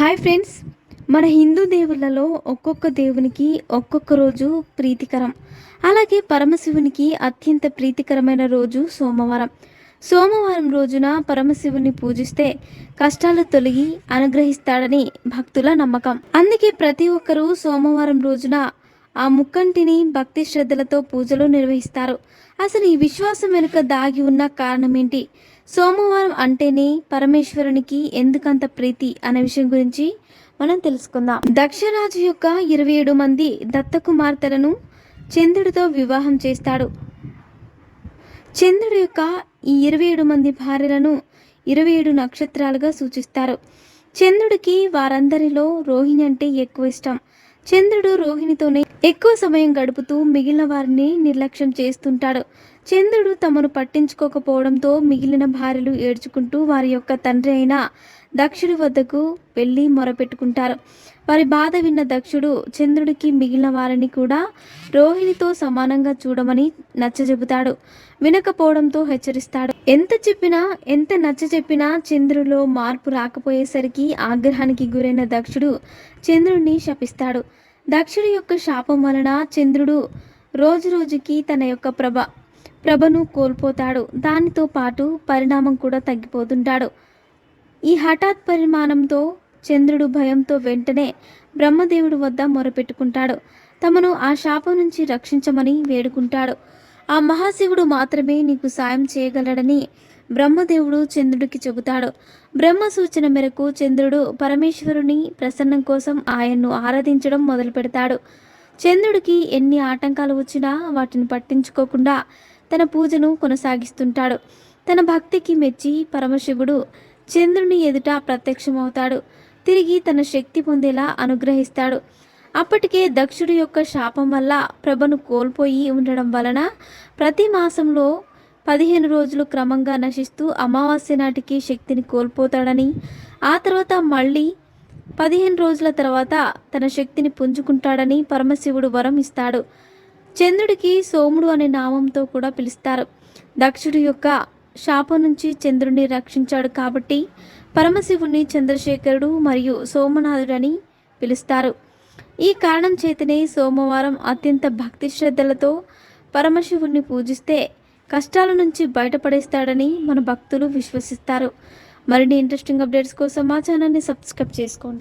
Hi friends. మన హిందూ దేవుళ్ళలో ఒక్కొక్క దేవునికి ఒక్కొక్క రోజు ప్రీతికరం. అలాగే పరమశివునికి అత్యంత ప్రీతికరమైన రోజు సోమవారం. సోమవారం రోజున పరమశివుని పూజిస్తే కష్టాలు తొలగి అనుగ్రహిస్తాడని భక్తుల నమ్మకం. అందుకే ప్రతి ఒక్కరూ సోమవారం రోజున ఆ ముక్కంటిని భక్తి శ్రద్ధలతో పూజలు నిర్వహిస్తారు. అసలు ఈ విశ్వాసం వెనుక దాగి ఉన్న కారణం ఏంటి సోమవారం అంటేనే పరమేశ్వరునికి ఎందుకంత ప్రీతి అనే విషయం గురించి మనం తెలుసుకుందాం. దక్షరాజు యొక్క ఇరవై ఏడు మంది దత్త కుమార్తెలను చంద్రుడితో వివాహం చేస్తాడు. చంద్రుడి యొక్క ఈ ఇరవై ఏడు మంది భార్యలను ఇరవై ఏడు నక్షత్రాలుగా సూచిస్తారు. చంద్రుడికి వారందరిలో రోహిణి అంటే ఎక్కువ ఇష్టం. చంద్రుడు రోహిణితోనే ఎక్కువ సమయం గడుపుతూ మిగిలిన వారిని నిర్లక్ష్యం చేస్తుంటాడు. చంద్రుడు తమను పట్టించుకోకపోవడంతో మిగిలిన భార్యలు ఏడ్చుకుంటూ వారి యొక్క తండ్రి అయిన దక్షుడి వద్దకు వెళ్ళి మొరపెట్టుకుంటారు. వారి బాధ విన్న దక్షుడు చంద్రుడికి మిగిలిన వారిని కూడా రోహిణితో సమానంగా చూడమని నచ్చజెబుతాడు. వినకపోవడంతో హెచ్చరిస్తాడు. ఎంత చెప్పినా ఎంత నచ్చ చెప్పినా చంద్రుడిలో మార్పు రాకపోయేసరికి ఆగ్రహానికి గురైన దక్షుడు చంద్రుడిని శపిస్తాడు. దక్షుడి యొక్క శాపం వలన చంద్రుడు రోజు రోజుకి తన యొక్క ప్రభ ప్రభను కోల్పోతాడు. దానితో పాటు పరిణామం కూడా తగ్గిపోతుంటాడు. ఈ హఠాత్ పరిమాణంతో చంద్రుడు భయంతో వెంటనే బ్రహ్మదేవుడు వద్ద మొరపెట్టుకుంటాడు. తమను ఆ శాపం నుంచి రక్షించమని వేడుకుంటాడు. ఆ మహాశివుడు మాత్రమే నీకు సాయం చేయగలడని బ్రహ్మదేవుడు చంద్రుడికి చెబుతాడు. బ్రహ్మ సూచన మేరకు చంద్రుడు పరమేశ్వరుని ప్రసన్నం కోసం ఆయన్ను ఆరాధించడం మొదలు పెడతాడు చంద్రుడికి ఎన్ని ఆటంకాలు వచ్చినా వాటిని పట్టించుకోకుండా తన పూజను కొనసాగిస్తుంటాడు. తన భక్తికి మెచ్చి పరమశివుడు చంద్రుని ఎదుట ప్రత్యక్షమవుతాడు. తిరిగి తన శక్తి పొందేలా అనుగ్రహిస్తాడు. అప్పటికే దక్షుడి యొక్క శాపం వల్ల ప్రభను కోల్పోయి ఉండడం వలన ప్రతి మాసంలో పదిహేను రోజులు క్రమంగా నశిస్తూ అమావాస్య నాటికి శక్తిని కోల్పోతాడని ఆ తర్వాత మళ్ళీ పదిహేను రోజుల తర్వాత తన శక్తిని పుంజుకుంటాడని పరమశివుడు వరం ఇస్తాడు. చంద్రుడికి సోముడు అనే నామంతో కూడా పిలుస్తారు. దక్షుడి యొక్క శాపం నుంచి చంద్రుడిని రక్షించాడు కాబట్టి పరమశివుణ్ణి చంద్రశేఖరుడు మరియు సోమనాథుడని పిలుస్తారు. ఈ కారణం చేతనే సోమవారం అత్యంత భక్తి శ్రద్ధలతో పరమశివుణ్ణి పూజిస్తే కష్టాల నుంచి బయటపడేస్తాడని మన భక్తులు విశ్వసిస్తారు. మరిన్ని ఇంట్రెస్టింగ్ అప్డేట్స్ కోసం మా ఛానల్ని సబ్స్క్రైబ్ చేసుకోండి.